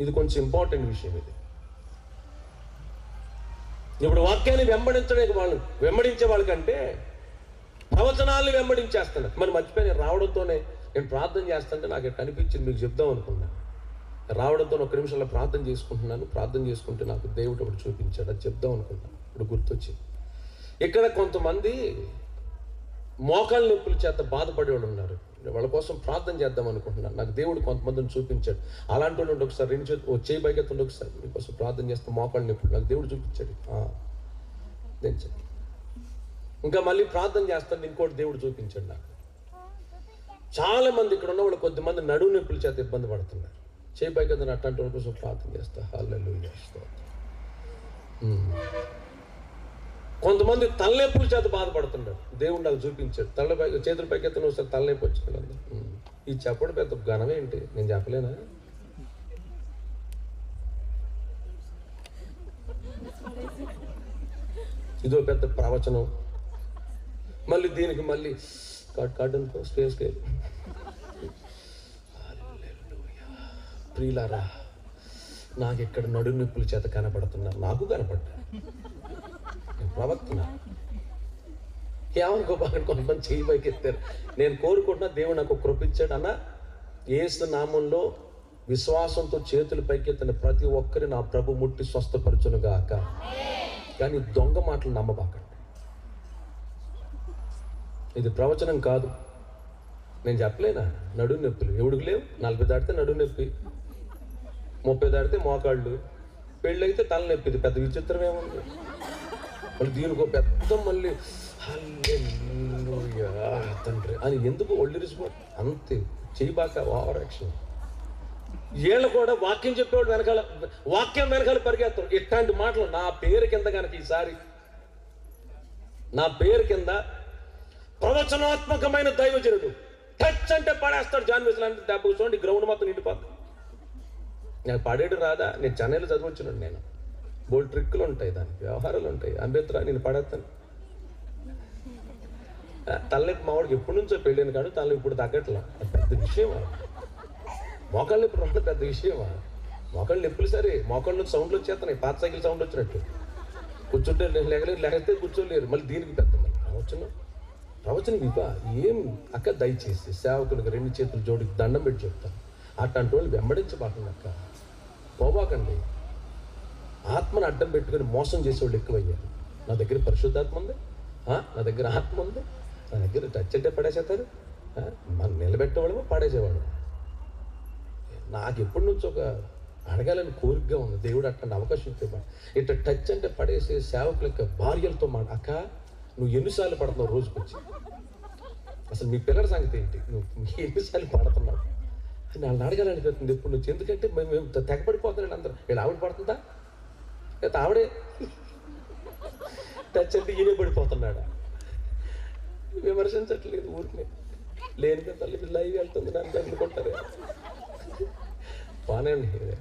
ఇది కొంచెం ఇంపార్టెంట్ విషయం ఇది. ఇప్పుడు వాక్యాన్ని వెంబడించడానికి వాళ్ళు వెంబడించే వాళ్ళకంటే ప్రవచనాలను వెంబడించేస్తున్నారు. మరి మర్చిపోయి రావడంతోనే నేను ప్రార్థన చేస్తుంటే నాకు ఇక్కడ కనిపించింది మీకు చెప్దాం అనుకున్నా. రావడంతో ఒక నిమిషంలో ప్రార్థన చేసుకుంటున్నాను. ప్రార్థన చేసుకుంటే నాకు దేవుడు ఒకటి చూపించాడు అది చెప్దాం అనుకున్నాను ఇప్పుడు గుర్తొచ్చింది. ఇక్కడ కొంతమంది మోకాళ్ళ నొప్పుల చేత బాధపడేవాళ్ళు ఉన్నారు. వాళ్ళ కోసం ప్రార్థన చేద్దాం అనుకుంటున్నాను నాకు దేవుడు కొంతమందిని చూపించాడు. అలాంటి వాళ్ళు ఒకసారి రెండు చేతి ఓ చేయి బైకెత్తుండి ఒకసారి మీకోసం ప్రార్థన చేస్తే మోకాళ్ళ ఇప్పుడు నాకు దేవుడు చూపించాడు. నేను ఇంకా మళ్ళీ ప్రార్థన చేస్తాను ఇంకోటి దేవుడు చూపించాడు నాకు. చాలా మంది ఇక్కడ ఉన్న వాళ్ళు కొద్దిమంది నడువు నొప్పుల చేత ఇబ్బంది పడుతున్నారు. చేయి బైకెత్తుని అట్లాంటి వాళ్ళ కోసం ప్రార్థన చేస్తా. హల్లెలూయా చేస్తా కొంతమంది తలనొప్పుల చేత బాధపడుతున్నారు దేవుడు నాకు చూపించాడు. తల చేతుల పైకి వస్తే తలనొప్పి వచ్చింది ఈ చెప్పడం పెద్ద ఘనం ఏంటి? నేను చెప్పలేనా? ఇదో పెద్ద ప్రవచనం. మళ్ళీ దీనికి మళ్ళీ కట్ కట్ అనుకో స్పేస్కి ప్రియులారా నాకు ఇక్కడ నడు నొప్పుల చేత కనపడుతున్నారు. నాకు కనపడ్డా ప్రవక్తన ఏమనుకో కొంతమంది చేయి పైకి ఎత్తారు. నేను కోరుకుంటున్నా దేవుడు నాకు కృపించాడన్న అన్న. ఏసు నామంలో విశ్వాసంతో చేతులు పైకెత్తిన ప్రతి ఒక్కరి నా ప్రభు ముట్టి స్వస్థపరచునుగాక కానీ దొంగ మాటలు నమ్మబాకండి. ఇది ప్రవచనం కాదు. నేను చెప్పలేనా? నడు నొప్పులు. ఎవడికి లేవు? నలభై దాటితే నడు నొప్పి. ముప్పై దాటితే మోకాళ్ళు. పెళ్ళైతే తలనొప్పి. ఇది పెద్ద విచిత్రం ఏముంది మళ్ళీ దీనికి ఒక పెద్ద మళ్ళీ తండ్రి అని ఎందుకు ఒళ్ళిరిసిపో అంతే చేయబాక ఓవర్ యాక్షన్. వీళ్ళు కూడా వాక్యం చెప్పేవాడు వెనకాల వాక్యం వెనకాల పరిగెత్తాడు ఇట్లాంటి మాటలు నా పేరు కింద కనుక ఈసారి నా పేరు కింద ప్రవచనాత్మకమైన దైవజనుడు టచ్ అంటే పడేస్తాడు జాన్ లాంటి దెబ్బ చూడండి గ్రౌండ్ మొత్తం నిండిపోతుంది నాకు పడేడు రాదా? నేను చెన్నైలో చదివచ్చున్నాను నేను. బోల్డ్ ట్రిక్కులు ఉంటాయి దానికి వ్యవహారాలు ఉంటాయి. అంబేద్రా నేను పడేస్తాను ఆ, తలనొప్పి మావాడికి ఎప్పటి నుంచో పెళ్ళాను కాదు తలనొప్పి ఇప్పుడు తగ్గట్లా. పెద్ద విషయమా? మోకాళ్ళు నొప్పి అంత పెద్ద విషయమా? మోకాళ్ళు నొప్పులు సరే మోకాళ్ళ నుంచి సౌండ్లు వచ్చేస్తున్నాయి. పాత సైకిల్ సౌండ్ వచ్చినట్టు. కూర్చుంటే లేగలేరు లేకపోతే కూర్చోలేరు. మళ్ళీ దీనికి పెద్ద మళ్ళీ ప్రవచనం? ప్రవచనం ఇవ్వ? ఏం? అక్క దయచేసి సేవకులకు రెండు చేతులు జోడికి దండం పెట్టి చెప్తాను. అట్లాంటి వాళ్ళు వెంబడించబాకండి అక్క. పోబాకండి. ఆత్మను అడ్డం పెట్టుకుని మోసం చేసేవాళ్ళు ఎక్కువయ్యారు. నా దగ్గర పరిశుద్ధాత్మ ఉంది. నా దగ్గర ఆత్మ ఉంది. నా దగ్గర టచ్ అంటే పడేసేస్తారు. మనం నిలబెట్టేవాళ్ళమో పడేసేవాడు నాకు ఎప్పటి నుంచి ఒక అడగాలని కోరికగా ఉంది. దేవుడు అట్లాంటి అవకాశం ఇస్తే ఇట్లా టచ్ అంటే పడేసే సేవకుల యొక్క భార్యలతో మాట అక్క నువ్వు ఎన్నిసార్లు పడుతున్నావు రోజుకి వచ్చి అసలు మీ పిల్లల సంగతి ఏంటి? నువ్వు ఎన్నిసార్లు పడుతున్నావు? అని వాళ్ళని అడగాలనిపిస్తుంది ఎప్పుడు నుంచి. ఎందుకంటే మేము మేము తెగపడిపోతున్నాడు అందరూ వీళ్ళు ఆవిడ పడుతుందా? ఆవిడే టచ్ అంటే ఈయనే పడిపోతున్నాడా? విమర్శించట్లేదు ఊరికే. లేని తల్లి లైవ్ వెళ్తుంది నన్ను అనుకుంటారు బాగానే ఉంది ఇది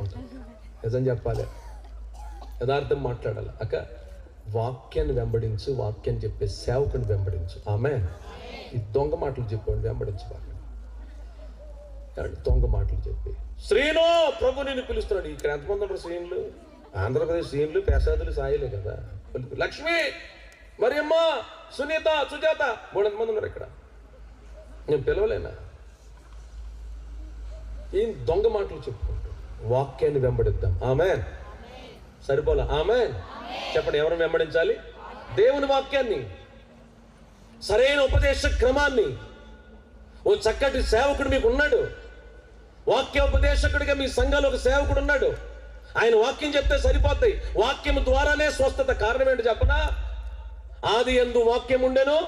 ఉంటుంది నిజం చెప్పాలి. యథార్థం మాట్లాడాలి. అక్క వాక్యాన్ని వెంబడించు వాక్యాన్ని చెప్పే సేవకుని వెంబడించు. ఆమె ఈ దొంగ మాటలు చెప్పండి వెంబడించు వాళ్ళు దొంగ మాటలు చెప్పి శ్రీను ప్రభు నేను పిలుస్తున్నాడు. ఇక్కడ ఎంతమంది ఉన్నారు శ్రీనులు? ఆంధ్రప్రదేశ్ సీన్లు ప్రసాదులు సాయలే కదా. లక్ష్మి మరియమ్మ సునీత సుజాత మూడు మంది ఉన్నారు ఇక్కడ. నేను పిలవలేనా? ఏం దొంగ మాటలు చెప్పుకుంటూ వాక్యాన్ని వెంబడిద్దాం. ఆమె సరిపోలా? ఆమె చెప్పండి ఎవరు వెంబడించాలి? దేవుని వాక్యాన్ని సరైన ఉపదేశ క్రమాన్ని ఓ చక్కటి సేవకుడు మీకు ఉన్నాడు. వాక్యోపదేశకుడిగా మీ సంఘాలు ఒక సేవకుడు ఉన్నాడు. ఆయన వాక్యం చెప్తే సరిపోతాయి. వాక్యం ద్వారానే స్వస్థత కారణం ఏంటి చెప్పనా? ఆది ఎందు వాక్యం ఉండేను?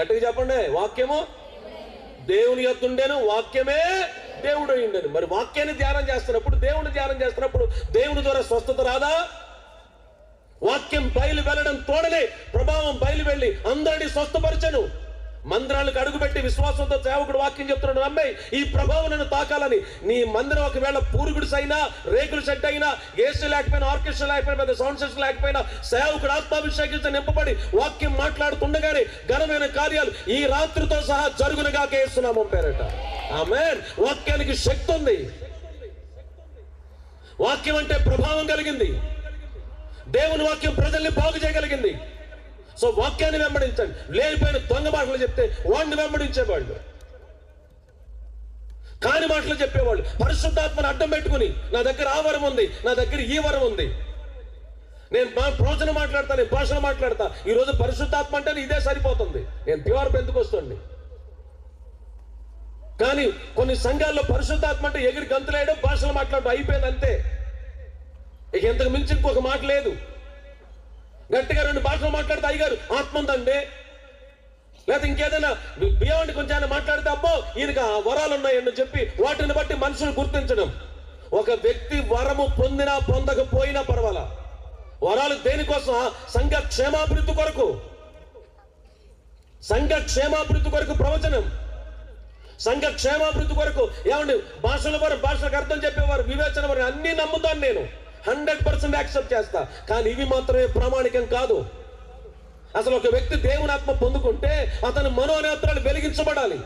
గట్టిగా చెప్పండి. వాక్యము? దేవుని యొద్ద ఉండేను. వాక్యమే దేవుడు ఉండేను. మరి వాక్యాన్ని ధ్యానం చేస్తున్నప్పుడు దేవుని ధ్యానం చేస్తున్నప్పుడు దేవుని ద్వారా స్వస్థత రాదా? వాక్యం బయలు వెళ్ళడం తోడలే. ప్రభావం బయలు వెళ్ళి అందరినీ స్వస్థపరచను. మందిరాలకు అడుగుపెట్టి విశ్వాసంతో సేవకుడు వాక్యం చెప్తున్నాడు నమ్మే ఈ ప్రభావం నన్ను తాకాలని. నీ మందిరం ఒకవేళ పూరుగుడిస్ అయినా రేకుల సెట్ అయినా ఏసీ లేకపోయినా ఆర్కెస్ట్రా లేకపోయినా పెద్ద సౌండ్ సిస్టమ్ లేకపోయినా సేవకుడు ఆత్మాభిషేకించి నింపబడి వాక్యం మాట్లాడుతుండగానే ఘనమైన కార్యాలు ఈ రాత్రితో సహా జరుగునుగా కేస్తున్నాము పేరట. ఆమె వాక్యానికి శక్తి ఉంది. వాక్యం అంటే ప్రభావం కలిగింది. దేవుని వాక్యం ప్రజల్ని బాగు చేయగలిగింది. సో వాక్యాన్ని వెంబడించండి. లేనిపోయిన దొంగ మాటలు చెప్తే వాడిని వెంబడించేవాళ్ళు. కాని మాటలు చెప్పేవాళ్ళు. పరిశుద్ధాత్మను అడ్డం పెట్టుకుని నా దగ్గర ఆ వరం ఉంది నా దగ్గర ఈ వరం ఉంది. నేను మా ప్రవచనం మాట్లాడతా నేను భాషలు మాట్లాడతా. ఈ రోజు పరిశుద్ధాత్మ అంటే ఇదే సరిపోతుంది. నేను ప్యూర్ పెందుకొస్తుంది కానీ కొన్ని సంఘాల్లో పరిశుద్ధాత్మ అంటే ఎగిరి గంతులేయడం భాషలు మాట్లాడడం అయిపోయింది అంతే. ఇక ఇంతకు మించి ఇంకొక మాట లేదు. గట్టిగా రెండు భాషలు మాట్లాడితే అయ్యారు ఆత్మ ఉందండి లేదా ఇంకేదైనా బియాండ్ కొంచెం మాట్లాడితే అబ్బో ఈయనకి వరాలు ఉన్నాయని చెప్పి వాటిని బట్టి మనుషులు గుర్తించడం. ఒక వ్యక్తి వరము పొందినా పొందకపోయినా పర్వాలా. వరాలు దేనికోసం? సంఘ క్షేమాభివృద్ధి కొరకు. సంఘ క్షేమాభివృద్ధి కొరకు ప్రవచనం. సంఘ క్షేమాభివృద్ధి కొరకు. ఏమండి భాషల వారు భాషలకు అర్థం చెప్పేవారు వివేచన వారు అన్ని నమ్ముతాను నేను. హండ్రెడ్ పర్సెంట్ యాక్సెప్ట్ చేస్తా. కానీ ఇవి మాత్రమే ప్రామాణికం కాదు. అసలు ఒక వ్యక్తి దేవునాత్మ పొందుకుంటే అతని మనోనేత్రాలు వెలిగించబడాలి.